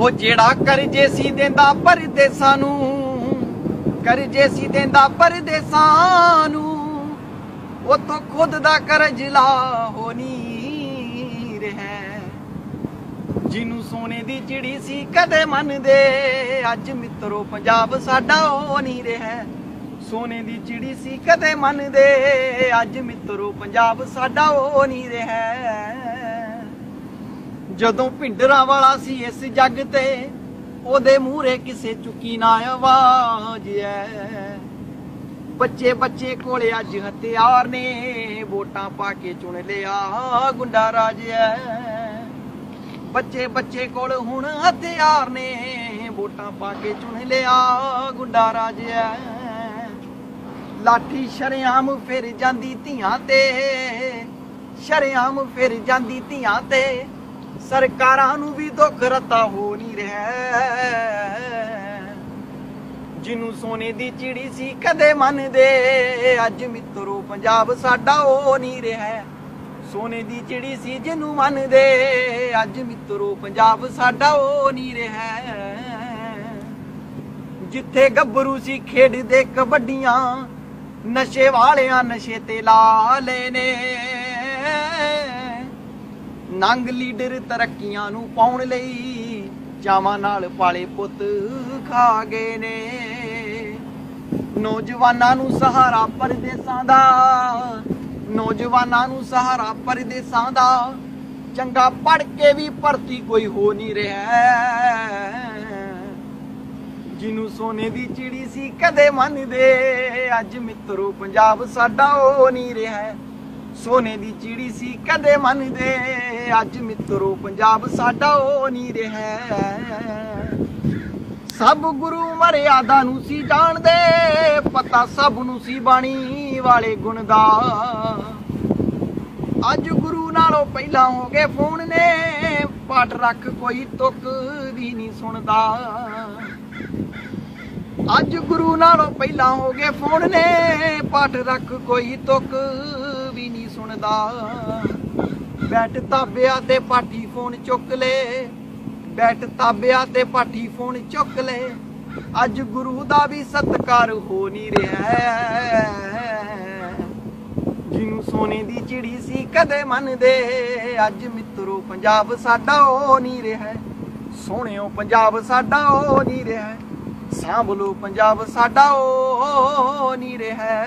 ਉਹ ਜਿਹੜਾ ਕਰਜੇ ਸੀ ਦਿੰਦਾ ਪਰਦੇਸਾਂ ਨੂੰ ਕਰਜੇ ਸੀ ਦਿੰਦਾ ਪਰਦੇਸਾਂ ਨੂੰ ਉਹ ਤੋਂ ਖੁਦ ਦਾ ਕਰਜ ਲਾ ਹੋਣੀ ਰਹਿ ਜਿਹਨੂੰ ਸੋਨੇ ਦੀ ਚਿੜੀ ਸੀ ਕਦੇ ਮੰਨਦੇ, ਅੱਜ ਮਿੱਤਰੋ ਪੰਜਾਬ ਸਾਡਾ ਉਹ ਨਹੀਂ ਰਿਹਾ ਸੋਨੇ ਦੀ ਚਿੜੀ ਸੀ ਕਦੇ ਮੰਨਦੇ, ਅੱਜ ਮਿੱਤਰੋ ਪੰਜਾਬ ਸਾਡਾ ਉਹ ਨਹੀਂ ਰਿਹਾ ਜਦੋਂ ਭਿੰਡਰਾਂ ਵਾਲਾ ਸੀ ਇਸ ਜੱਗ ਤੇ, ਉਹਦੇ ਮੂਹਰੇ ਕਿਸੇ ਚੁੱਕੀ ਨਾ ਆਵਾਜ਼ ਐ। ਬੱਚੇ ਬੱਚੇ ਕੋਲੇ ਅੱਜ ਹਥਿਆਰ ਨੇ, ਵੋਟਾਂ ਪਾ ਕੇ ਚੁਣ ਲਿਆ ਗੁੰਡਾ ਰਾਜ ਐ। ਬੱਚੇ ਬੱਚੇ ਕੋਲ ਹੁਣ ਹਥਿਆਰ ਨੇ, ਵੋਟਾਂ ਪਾ ਕੇ ਚੁਣ ਲਿਆ ਗੁੰਡਾ ਰਾਜ ਐ। ਲਾਠੀ ਸ਼ਰਿਆਮ ਫਿਰ ਜਾਂਦੀ ਧੀਆਂ ਤੇ, ਸ਼ਰਿਆਮ ਫਿਰ ਜਾਂਦੀ ਧੀਆਂ ਤੇ ਸਰਕਾਰਾਂ ਨੂੰ ਵੀ ਦੁੱਖ ਰਤਾ ਹੋ ਨਹੀਂ ਰਿਹਾ। ਜਿਹਨੂੰ ਸੋਨੇ ਦੀ ਚਿੜੀ ਸੀ ਕਦੇ ਮੰਨਦੇ, ਅੱਜ ਮਿੱਤਰੋ ਪੰਜਾਬ ਸਾਡਾ ਉਹ ਨਹੀਂ ਰਿਹਾ। ਸੋਨੇ ਦੀ ਚਿੜੀ ਸੀ ਜਿਹਨੂੰ ਮੰਨਦੇ, ਅੱਜ ਮਿੱਤਰੋ ਪੰਜਾਬ ਸਾਡਾ ਉਹ ਨਹੀਂ ਰਿਹਾ। ਜਿੱਥੇ ਗੱਭਰੂ ਸੀ ਖੇਡਦੇ ਕਬੱਡੀਆਂ, ਨਸ਼ੇ ਵਾਲਿਆਂ ਨਸ਼ੇ ਤੇ ਲਾ ਲਏ ਨੇ। ਨੰਗ ਲੀਡਰ ਤਰੱਕੀਆਂ ਨੂੰ ਪਾਉਣ ਲਈ ਚਾਵਾਂ ਨਾਲ ਪਾਲੇ ਪੁੱਤ ਖਾ ਗਏ ਨੇ। ਨੌਜਵਾਨਾਂ ਨੂੰ ਸਹਾਰਾ ਪਰਦੇਸਾਂ ਦਾ, ਨੌਜਵਾਨਾਂ ਨੂੰ ਸਹਾਰਾ ਪਰਦੇਸਾਂ ਦਾ। ਚੰਗਾ ਪੜ ਕੇ ਵੀ ਭਰਤੀ ਕੋਈ ਹੋ ਨਹੀਂ ਰਿਹਾ। ਜਿਹਨੂੰ ਸੋਨੇ ਦੀ ਚਿੜੀ ਸੀ ਕਦੇ ਮੰਨਦੇ, ਅੱਜ ਮਿੱਤਰੋ ਪੰਜਾਬ ਸਾਡਾ ਉਹ ਨਹੀਂ ਰਿਹਾ। ਸੋਨੇ ਦੀ ਚਿੜੀ ਸੀ ਕਦੇ ਮੰਨਦੇ ਅੱਜ ਮਿੱਤਰੋ ਪੰਜਾਬ ਸਾਡਾ ਉਹ ਨਹੀਂ ਰਿਹਾ। ਸਭ ਗੁਰੂ ਮਰਿਆਦਾ ਨੂੰ ਸੀ ਜਾਣਦੇ, ਪਤਾ ਸਭ ਨੂੰ ਸੀ ਬਾਣੀ ਵਾਲੇ ਗੁਣ ਦਾ। ਅੱਜ ਗੁਰੂ ਨਾਲੋਂ ਪਹਿਲਾਂ ਹੋ ਗਏ ਫੋਨ ਨੇ, ਪਾਠ ਰੱਖ ਕੋਈ ਤੁਕ ਵੀ ਨਹੀਂ ਸੁਣਦਾ। ਅੱਜ ਗੁਰੂ ਨਾਲੋਂ ਪਹਿਲਾਂ ਹੋ ਗਏ ਫੋਨ ਨੇ, ਪਾਠ ਰੱਖ ਕੋਈ ਤੁਕ ਸੁਣਦਾ। ਬੈਠ ਤਾਬਿਆ ਤੇ ਪਾਠੀ ਫੋਨ ਚੁੱਕ ਲੈ। ਬੈਠ ਤਾਬਿਆ ਤੇ ਪਾਠੀ ਫੋਨ ਚੁੱਕ ਲੈ। ਅੱਜ ਗੁਰੂ ਦਾ ਵੀ ਸਤਕਾਰ ਹੋ ਨਹੀਂ ਰਿਹਾ। ਜਿਹਨੂੰ ਸੋਨੇ ਦੀ ਚਿੜੀ ਸੀ ਕਦੇ ਮੰਨਦੇ। ਅੱਜ ਮਿੱਤਰੋ, ਪੰਜਾਬ ਸਾਡਾ ਉਹ ਨਹੀਂ ਰਿਹਾ। ਸੋਹਣਿਓ, ਪੰਜਾਬ ਸਾਡਾ ਉਹ ਨਹੀਂ ਰਿਹਾ। ਸਾਂਭ ਲੋ ਪੰਜਾਬ ਸਾਡਾ ਉਹ ਨਹੀਂ ਰਿਹਾ।